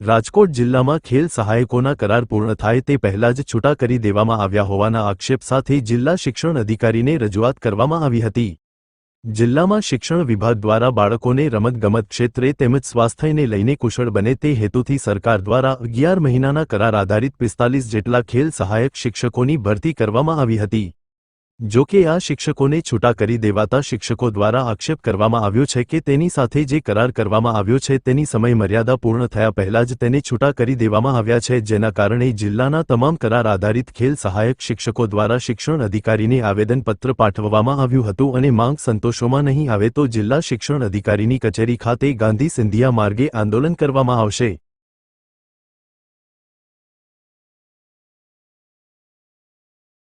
રાજકોટ જિલ્લામાં ખેલ સહાયકોના કરાર પૂર્ણ થાય તે પહેલા જ છૂટા કરી દેવામાં આવ્યા હોવાના આક્ષેપ સાથે જિલ્લા શિક્ષણ અધિકારીને રજૂઆત કરવામાં આવી હતી. જિલ્લામાં શિક્ષણ વિભાગ દ્વારા બાળકોને રમતગમત ક્ષેત્રે તેમજ સ્વાસ્થ્યને લઈને કુશળ બને તે હેતુથી સરકાર દ્વારા અગિયાર મહિનાના કરાર આધારિત પિસ્તાલીસ જેટલા ખેલ સહાયક શિક્ષકોની ભરતી કરવામાં આવી હતી. જો કે આ શિક્ષકોને છૂટા કરી દેવાતા શિક્ષકો દ્વારા આક્ષેપ કરવામાં આવ્યો છે કે તેની સાથે જે કરાર કરવામાં આવ્યો છે તેની સમય મર્યાદા પૂર્ણ થયા પહેલા જ તેને છૂટા કરી દેવામાં આવ્યા છે, જેના કારણે જિલ્લાના તમામ કરાર આધારિત ખેલ સહાયક શિક્ષકો દ્વારા શિક્ષણ અધિકારીને આવેદનપત્ર પાઠવવામાં આવ્યું હતું અને માંગ સંતોષોમાં નહીં આવે તો જિલ્લા શિક્ષણ અધિકારીની કચેરી ખાતે ગાંધી સિંધિયા માર્ગે આંદોલન કરવામાં આવશે.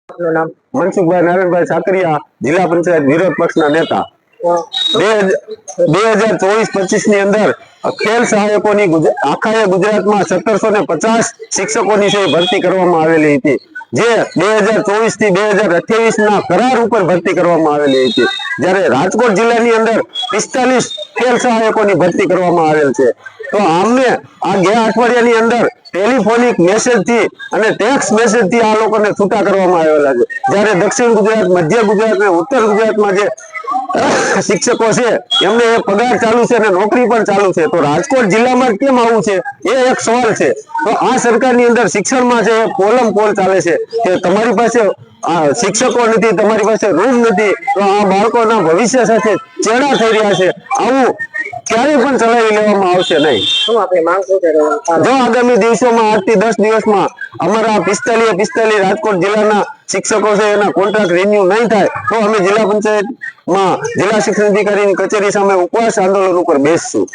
આપનું નામ? મનસુખભાઈ નારાયણભાઈ સાકરિયા જિલ્લા પંચાયત વિરોધ પક્ષના નેતા. બે હજાર ચોવીસ પચીસની અંદર ખેલ સહાયકોની આખાએ ગુજરાતમાં સત્તરસો ને પચાસ શિક્ષકોની છે ભરતી કરવામાં આવેલી હતી. જે બે હજાર ચોવીસથી બે હજાર અઠ્યાવીસ ના કરાર ઉપર ભરતી કરવામાં આવેલી હતી. જ્યારે રાજકોટ જિલ્લાની અંદર પિસ્તાલીસ ખેલ સહાયકોની ભરતી કરવામાં આવેલ છે. તો આમને આ ગયા અઠવાડિયાની અંદર ટેલિફોનિક મેસેજથી અને ટેક્સ મેસેજથી આ લોકોને છૂટા કરવામાં આવેલા છે. જ્યારે દક્ષિણ ગુજરાત, મધ્ય ગુજરાત અને ઉત્તર ગુજરાતમાં જે શિક્ષકો છે, એમને પગાર ચાલુ છે અને નોકરી પણ ચાલુ છે. તો રાજકોટ જિલ્લામાં કેમ આવું છે? એ એક સવાલ છે. તો આ સરકારની અંદર શિક્ષણમાં છે પોલમ પોલ ચાલે છે, કે તમારી પાસે શિક્ષકો નથી, તમારી પાસે રૂમ નથી, તો આ બાળકોના ભવિષ્ય સાથે ચેડા થઈ રહ્યા છે. આવું ક્યારેય પણ ચલાવી લેવામાં આવશે નહીં. શું આપણી માંગ શું જો આગામી દિવસોમાં આઠથી દસ દિવસમાં અમારા પિસ્તાલીસ પિસ્તાલીસ રાજકોટ જિલ્લાના શિક્ષકો છે એના કોન્ટ્રાક્ટ રિન્યુ નહીં થાય તો અમે જિલ્લા પંચાયતમાં જિલ્લા શિક્ષણ અધિકારીની કચેરી સામે ઉપવાસ આંદોલન ઉપર બેસશું.